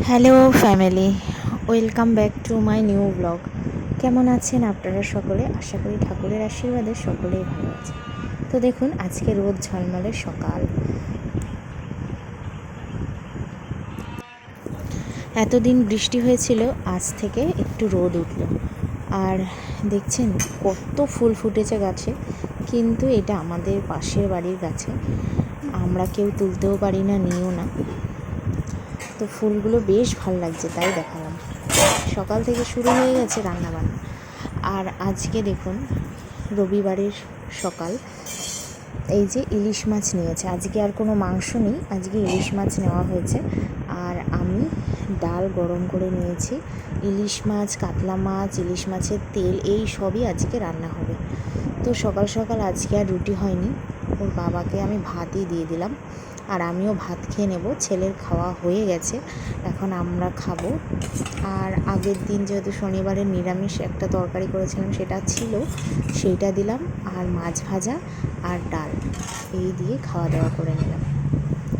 Hello family, welcome back to my new blog. কেমন আছেন আপনারা সকলে? আশা করি ঠাকুরের আশীর্বাদে সকলেই ভালো আছে তো দেখুন, আজকে রোদ ঝলমলে সকাল। এতদিন বৃষ্টি হয়েছিল, আজ থেকে একটু রোদ উঠল। আর দেখছেন, কত ফুল ফুটেছে গাছে, কিন্তু এটা আমাদের পাশের বাড়ির গাছে। আমরা কেউ তুলতেও পারি না, নিও না। তো ফুলগুলো বেশ ভালো লাগছে, তাই দেখালাম। সকাল থেকে শুরু হয়ে গেছে রান্নাবান্না। আর আজকে দেখুন, রবিবারের সকাল। এই যে ইলিশ মাছ নিয়েছে। আজকে আর কোনো মাংস নেই, আজকে ইলিশ মাছ নেওয়া হয়েছে। আর আমি ডাল গরম করে নিয়েছি। ইলিশ মাছ, কাতলা মাছ, ইলিশ মাছের তেল, এই সবই আজকে রান্না হবে। তো সকাল সকাল আজকে আর রুটি হয়নি। ওর বাবাকে আমি ভাতই দিয়ে দিলাম। আর আমিও ভাত খেয়ে নেব। ছেলের খাওয়া হয়ে গেছে, এখন আমরা খাব। আর আগের দিন যেহেতু শনিবারের নিরামিষ একটা তরকারি করেছিলাম, সেটা ছিল, সেইটা দিলাম। আর মাছ ভাজা আর ডাল, এই দিয়ে খাওয়া দাওয়া করে নিলাম।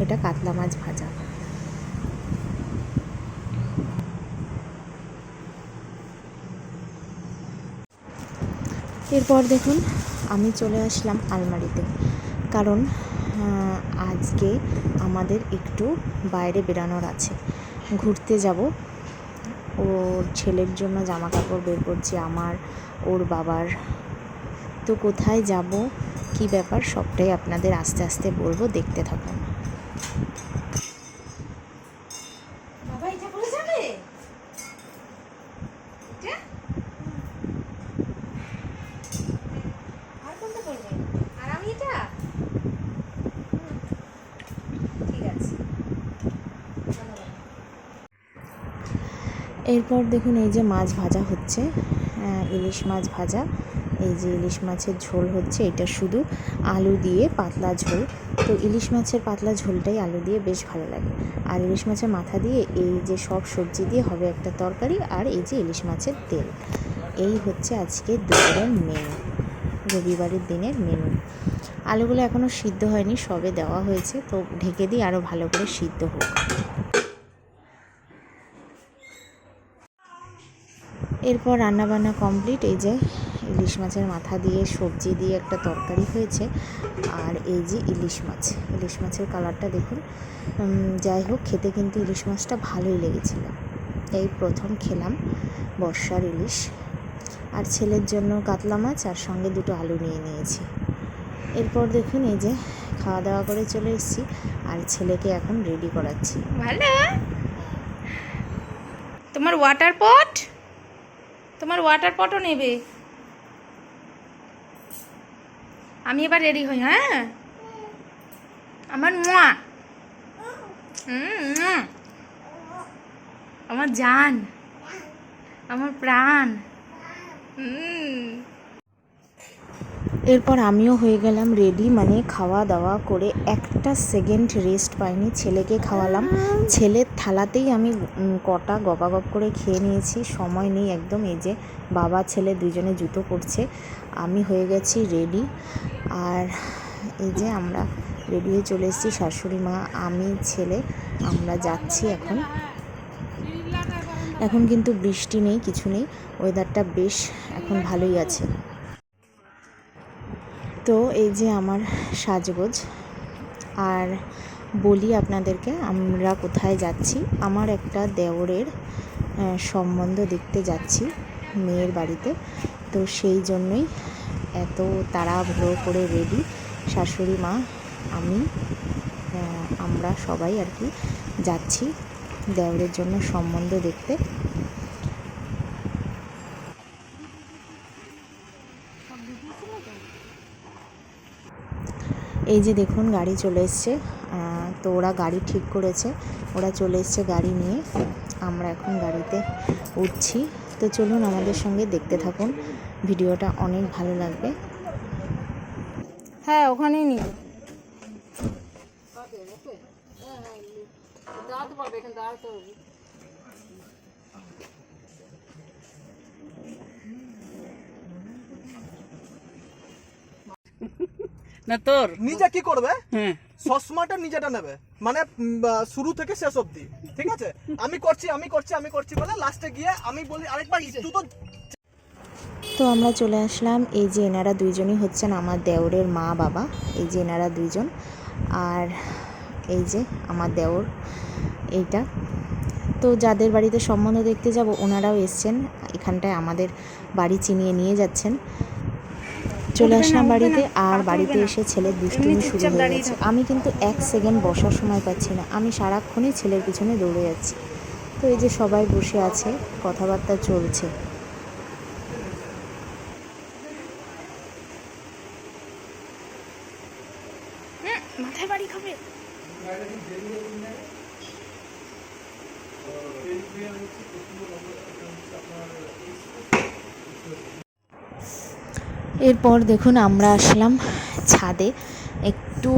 এটা কাতলা মাছ ভাজা। এরপর দেখুন, আমি চলে আসলাম আলমারিতে। কারণ আজকে আমাদের একটু বাইরে বেরানোর আছে। ঘুরতে যাব। ওর ছেলের জন্য জামা কাপড় বের করছি, আমার, ওর বাবার। তো কোথায় যাব, কি ব্যাপার, সবটাই আপনাদের আস্তে আস্তে বলব, দেখতে থাকুন বাবা এটা করে যাবে এটা আর কোনটা করবে আর আমি এটা হুম, ঠিক আছে ধন্যবাদ। এরপর দেখুন এই যে মাছ ভাজা হচ্ছে ইলিশ মাছ ভাজা। এই যে ইলিশ মাছের ঝোল হচ্ছে, এটা শুধু আলু দিয়ে পাতলা ঝোল। তো ইলিশ মাছের পাতলা ঝোলটাই আলু দিয়ে বেশ ভালো লাগে। আর ইলিশ মাছের মাথা দিয়ে এই যে সব সবজি দিয়ে হবে একটা তরকারি আর এই যে ইলিশ মাছের তেল। এই হচ্ছে আজকে দুপুরের মেনু রবিবারের দিনের মেনু আলুগুলো এখনও সিদ্ধ হয়নি, সবে দেওয়া হয়েছে, তো ঢেকে দিই আরও ভালো করে সিদ্ধ হোক। এরপর রান্নাবান্না কমপ্লিট। এই যে ইলিশ মাছের মাথা দিয়ে সবজি দিয়ে একটা তরকারি হয়েছে আর এই যে ইলিশ মাছ। ইলিশ মাছের কালারটা দেখুন। যাই হোক, খেতে কিন্তু ইলিশ মাছটা ভালোই লেগেছিল। এই প্রথম খেলাম বর্ষার ইলিশ। আর ছেলের জন্য কাতলা মাছ আর সঙ্গে দুটো আলু নিয়ে নিয়েছি। এরপর দেখুন এই যে খাওয়া দাওয়া করে চলে এসেছি আর ছেলেকে এখন রেডি করাচ্ছি। ভালো। তোমার ওয়াটার পট তোমার ওয়াটার পটও নেবে। আমি এবার রেডি হই হ্যাঁ? আমার মোয়া। আমার জান। আমার প্রাণ। হুম। এরপর আমিও হয়ে গেলাম রেডি মানে খাওয়া দাওয়া করে একটা সেকেন্ড রেস্ট পাইনি, ছেলেকে খাওয়ালাম। ছেলের থালাতেই আমি কটা গপাগপ করে খেয়ে নিয়েছি, সময় নেই একদম, এই যে বাবা, ছেলে দুজনে জুতো করছে আমি হয়ে গেছি রেডি আর এই যে আমরা রেডি হয়ে চলে এসেছি, শাশুড়ি মা, আমি, ছেলে, আমরা যাচ্ছি এখন। এখন কিন্তু বৃষ্টি নেই, কিছু নেই ওয়েদারটা বেশ এখন ভালোই আছে। তো এই যে আমার সাজগোজ, আর বলি আপনাদেরকে আমরা কোথায় যাচ্ছি। আমার একটা দেওরের সম্বন্ধ দেখতে যাচ্ছি মেয়ের বাড়িতে। তো সেই জন্যই এত তাড়াহুড়ো করে রেডি শাশুড়ি মা, আমি আমরা সবাই আর কি যাচ্ছি দেওরের জন্য সম্বন্ধ দেখতে। এই যে দেখুন, গাড়ি চলে এসছে। তো ওরা গাড়ি ঠিক করেছে। ওরা চলে এসছে গাড়ি নিয়ে। আমরা এখন গাড়িতে উঠছি। তো চলুন আমাদের সঙ্গে দেখতে থাকুন। ভিডিওটা অনেক ভালো লাগবে। হ্যাঁ ওখানেই নিব। না তোর? নিজে কি করবে? হ্যাঁ। সবসময়টা নিজেটা নেবে। মানে শুরু থেকে শেষ অবধি। ঠিক আছে? আমি করছি আমি করছি আমি করছি বলে লাস্টে গিয়ে আমি বলি আরেকবার একটু তো তো আমরা চলে আসলাম। এই যে এনারা দুইজনই হচ্ছেন আমার দেওরের মা বাবা। এই যে এনারা দুইজন। আর এই যে আমার দেওর এইটা। তো যাদের বাড়িতে সম্বন্ধ দেখতে যাব ওনারাও এসছেন। এখানটায় আমাদের বাড়ি চিনিয়ে নিয়ে যাচ্ছেন। চলে আসলাম বাড়িতে আর বাড়িতে এসে ছেলের দুষ্টুমি শুরু হয়ে গেছে। আমি কিন্তু এক সেকেন্ড বসার সময় পাচ্ছি না। আমি সারাক্ষণই ছেলের পিছনে দৌড়ে যাচ্ছি। তো এই যে সবাই বসে আছে কথাবার্তা চলছে। মাথায় বাড়ি খাবে। এরপর দেখুন আমরা আসলাম ছাদে। একটু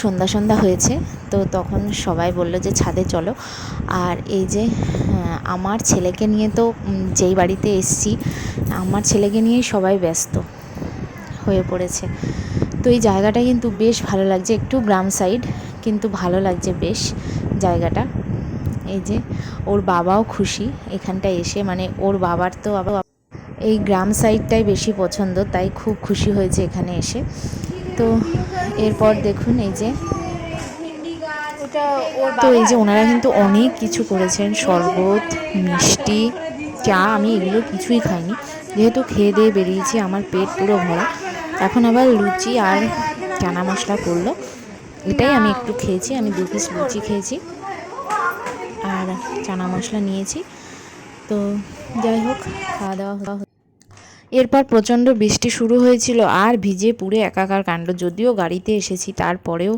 সন্ধ্যা সন্ধ্যা হয়েছে, তো তখন সবাই বলল যে ছাদে চলো। আর এই যে আমার ছেলেকে নিয়ে তো যেই বাড়িতে এসছি, আমার ছেলেকে নিয়েই সবাই ব্যস্ত হয়ে পড়েছে। তো এই জায়গাটা কিন্তু বেশ ভালো লাগছে, একটু গ্রাম সাইড, কিন্তু ভালো লাগছে বেশ জায়গাটা। এই যে, ওর বাবাও খুশি, এখানটায় এসে মানে ওর বাবার তো আবার এই গ্রাম সাইডটাই বেশি পছন্দ, তাই খুব খুশি হয়েছে এখানে এসে। তো এরপর দেখুন এই যে, তো এই যে ওনারা কিন্তু অনেক কিছু করেছেন, শরবত, মিষ্টি, চা, আমি এগুলো কিছুই খাইনি। যেহেতু খেয়ে দিয়ে বেরিয়েছি, আমার পেট পুরো ভরা। এখন আবার লুচি আর চানা মশলা করল। এটাই আমি একটু খেয়েছি, আমি দু পিস লুচি খেয়েছি। আর চানা মশলা নিয়েছি। তো যাই হোক, খাওয়া দাওয়া এরপর প্রচণ্ড বৃষ্টি শুরু হয়েছিল আর ভিজে পুরে একাকার কাণ্ড। যদিও গাড়িতে এসেছি, তারপরেও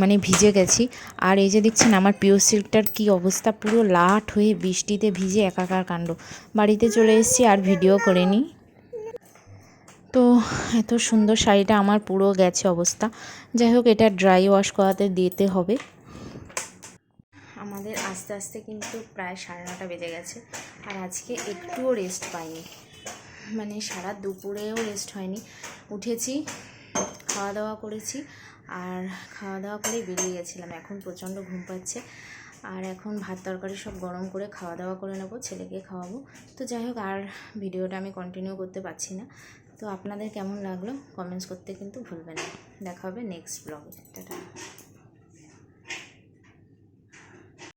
মানে ভিজে গেছি। আর এই যে দেখছেন, আমার পিও সিল্কটার কী অবস্থা, পুরো লাট হয়ে বৃষ্টিতে ভিজে একাকার কাণ্ড। বাড়িতে চলে এসেছি, আর ভিডিও করে নিই। তো এত সুন্দর শাড়িটা, আমার পুরো গেছে অবস্থা। যাই হোক, এটা ড্রাই ওয়াশ করাতে দিতে হবে। আমাদের আস্তে আস্তে কিন্তু প্রায় সাড়ে নটা বেজে গেছে। আর আজকে একটুও রেস্ট পাইনি। মানে সারা দুপুরেও রেস্ট হয়নি। উঠেছি খাওয়া দাওয়া করেছি আর খাওয়া দাওয়া করে বেরিয়ে গেছিলাম। এখন প্রচণ্ড ঘুম পাচ্ছে। আর এখন ভাত তরকারি সব গরম করে খাওয়া দাওয়া করে নেব, ছেলেকে খাওয়াবো। তো যাই হোক, আর ভিডিওটা আমি কন্টিনিউ করতে পারছি না। তো আপনাদের কেমন লাগল? কমেন্টস করতে কিন্তু ভুলবেন না। দেখা হবে নেক্সট ব্লগে টাটা।